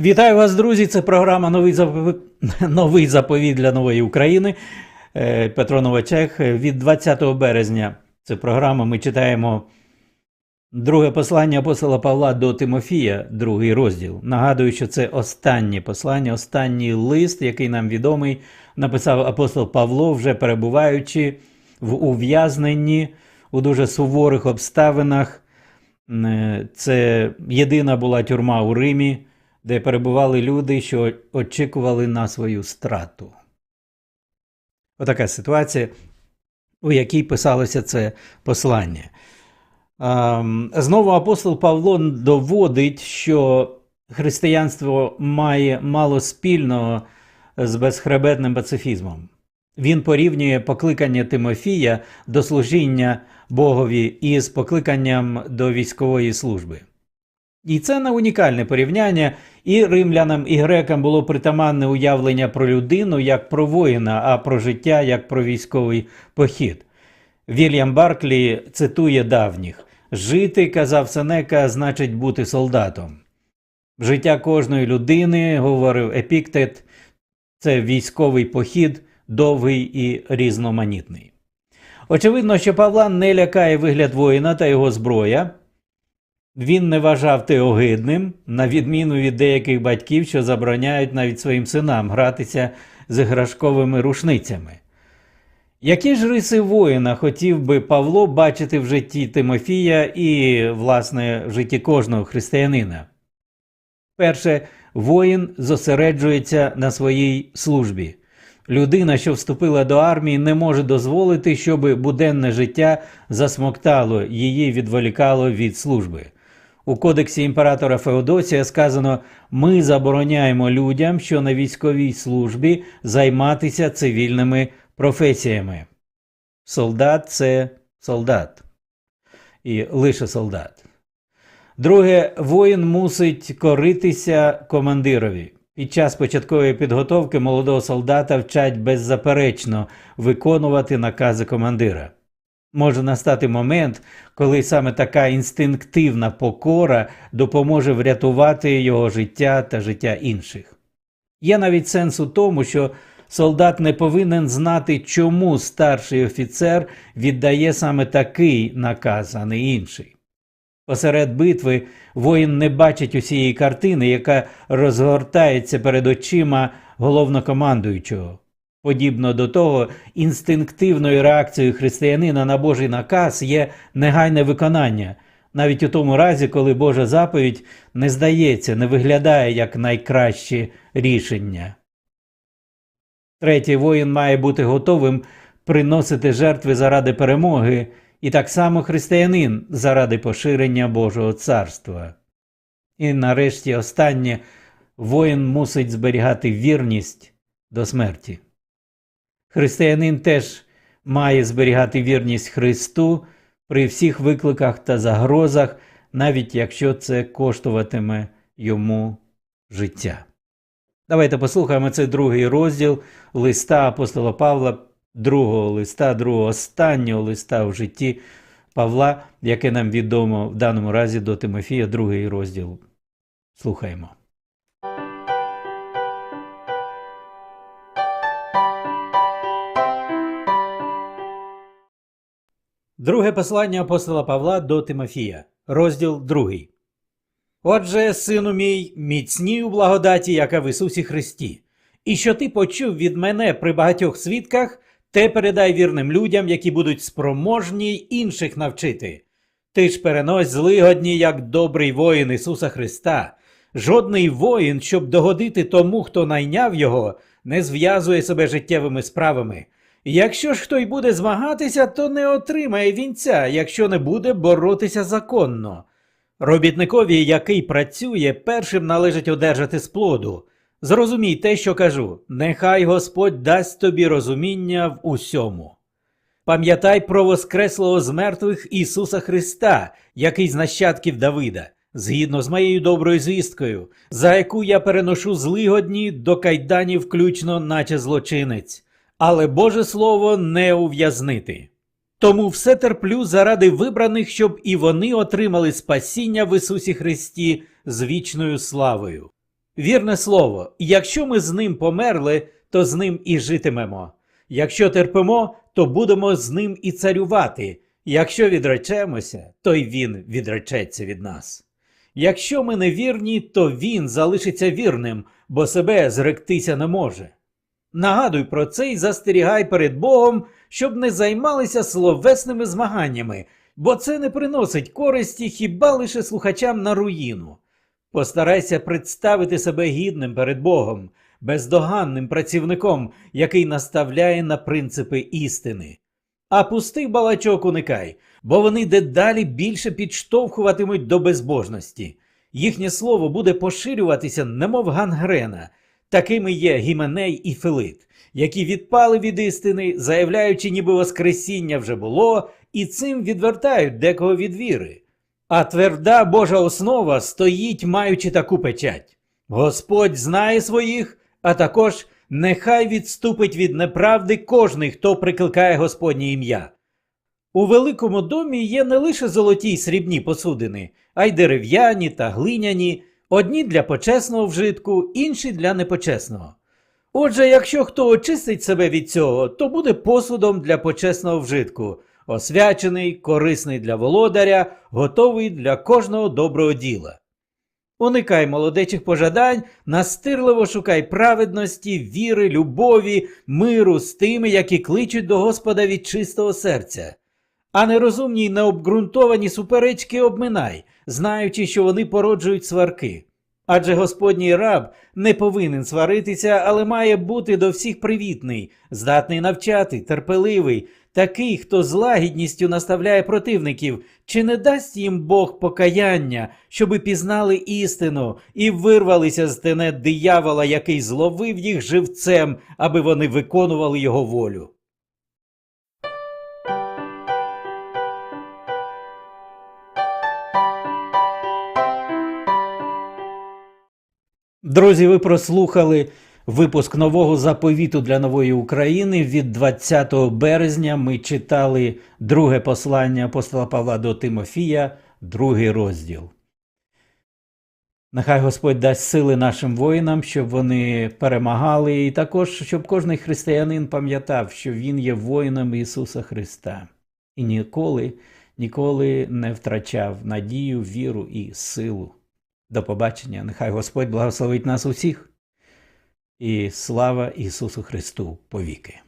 Вітаю вас, друзі! Це програма Новий заповіт, Новий заповіт для нової України. Е, Петро Новачек. Від 20 березня це програма. Ми читаємо друге послання апостола Павла до Тимофія, другий розділ. Нагадую, що це останнє послання, останній лист, який нам відомий, написав апостол Павло, вже перебуваючи в ув'язненні у дуже суворих обставинах. Е, Це єдина була тюрма у Римі, де перебували люди, що очікували на свою страту. Отака ситуація, у якій писалося це послання. Ем, Знову апостол Павло доводить, що християнство має мало спільного з безхребетним пацифізмом. Він порівнює покликання Тимофія до служіння Богові із покликанням до військової служби. І це не унікальне порівняння, і римлянам, і грекам було притаманне уявлення про людину як про воїна, а про життя як про військовий похід. Вільям Барклі цитує давніх: Жити, казав Сенека, значить бути солдатом. Життя кожної людини, говорив Епіктет, це військовий похід, довгий і різноманітний. Очевидно, що Павла не лякає вигляд воїна та його зброя. Він не вважав те огидним, на відміну від деяких батьків, що забороняють навіть своїм синам гратися з іграшковими рушницями. Які ж риси воїна хотів би Павло бачити в житті Тимофія і, власне, в житті кожного християнина? Перше, воїн зосереджується на своїй службі. Людина, що вступила до армії, не може дозволити, щоб буденне життя засмоктало, її відволікало від служби. У кодексі імператора Феодосія сказано: ми забороняємо людям, що на військовій службі займатися цивільними професіями. Солдат це солдат. І лише солдат. Друге, воїн мусить коритися командирові. Під час початкової підготовки молодого солдата вчать беззаперечно виконувати накази командира. Може настати момент, коли саме така інстинктивна покора допоможе врятувати його життя та життя інших. Є навіть сенс у тому, що солдат не повинен знати, чому старший офіцер віддає саме такий наказ, а не інший. Посеред битви воїн не бачить усієї картини, яка розгортається перед очима головнокомандуючого. Подібно до того, інстинктивною реакцією християнина на Божий наказ є негайне виконання, навіть у тому разі, коли Божа заповідь не здається, не виглядає як найкраще рішення. Третій воїн має бути готовим приносити жертви заради перемоги, і так само християнин заради поширення Божого царства. І нарешті останнє воїн мусить зберігати вірність до смерті. Християнин теж має зберігати вірність Христу при всіх викликах та загрозах, навіть якщо це коштуватиме йому життя. Давайте послухаємо цей другий розділ листа апостола Павла, другого листа, другого останнього листа в житті Павла, яке нам відомо в даному разі до Тимофія, другий розділ. Слухаємо. Друге послання апостола Павла до Тимофія, розділ 2. Отже, сину мій, міцній у благодаті, яка в Ісусі Христі, і що ти почув від мене при багатьох свідках, те передай вірним людям, які будуть спроможні інших навчити. Ти ж перенось злигодні, як добрий воїн Ісуса Христа. Жодний воїн, щоб догодити тому, хто найняв його, не зв'язує себе життєвими справами. Якщо ж хто й буде змагатися, то не отримає вінця, якщо не буде боротися законно. Робітникові, який працює, першим належить одержати сплоду. Зрозумій те, що кажу, нехай Господь дасть тобі розуміння в усьому. Пам'ятай про Воскреслого з мертвих Ісуса Христа, який з нащадків Давида, згідно з моєю доброю звісткою, за яку я переношу злигодні до кайданів включно, наче злочинець, але Боже Слово не ув'язнити. Тому все терплю заради вибраних, щоб і вони отримали спасіння в Ісусі Христі з вічною славою. Вірне слово, якщо ми з ним померли, то з ним і житимемо. Якщо терпимо, то будемо з ним і царювати. Якщо відречемося, то й він відречеться від нас. Якщо ми не вірні, то він залишиться вірним, бо себе зректися не може. Нагадуй про це і застерігай перед Богом, щоб не займалися словесними змаганнями, бо це не приносить користі хіба лише слухачам на руїну. Постарайся представити себе гідним перед Богом, бездоганним працівником, який наставляє на принципи істини. А пустих балачок уникай, бо вони дедалі більше підштовхуватимуть до безбожності. Їхнє слово буде поширюватися, немов гангрена. Такими є Гіменей і Филит, які відпали від істини, заявляючи, ніби Воскресіння вже було, і цим відвертають декого від віри. А тверда Божа основа стоїть, маючи таку печать. Господь знає своїх, а також нехай відступить від неправди кожний, хто прикликає Господнє ім'я. У великому домі є не лише золоті й срібні посудини, а й дерев'яні та глиняні, одні для почесного вжитку, інші для непочесного. Отже, якщо хто очистить себе від цього, то буде посудом для почесного вжитку, освячений, корисний для володаря, готовий для кожного доброго діла. Уникай молодечих пожадань, настирливо шукай праведності, віри, любові, миру з тими, які кличуть до Господа від чистого серця. А нерозумні й необґрунтовані суперечки обминай, знаючи, що вони породжують сварки. Адже Господній раб не повинен сваритися, але має бути до всіх привітний, здатний навчати, терпеливий, такий, хто з лагідністю наставляє противників, чи не дасть їм Бог покаяння, щоби пізнали істину і вирвалися з тенет диявола, який зловив їх живцем, аби вони виконували його волю. Друзі, ви прослухали випуск нового заповіту для нової України. Від 20 березня ми читали друге послання апостола Павла до Тимофія, другий розділ. Нехай Господь дасть сили нашим воїнам, щоб вони перемагали, і також, щоб кожен християнин пам'ятав, що він є воїном Ісуса Христа і ніколи, ніколи не втрачав надію, віру і силу. До побачення. Нехай Господь благословить нас усіх. І слава Ісусу Христу повіки.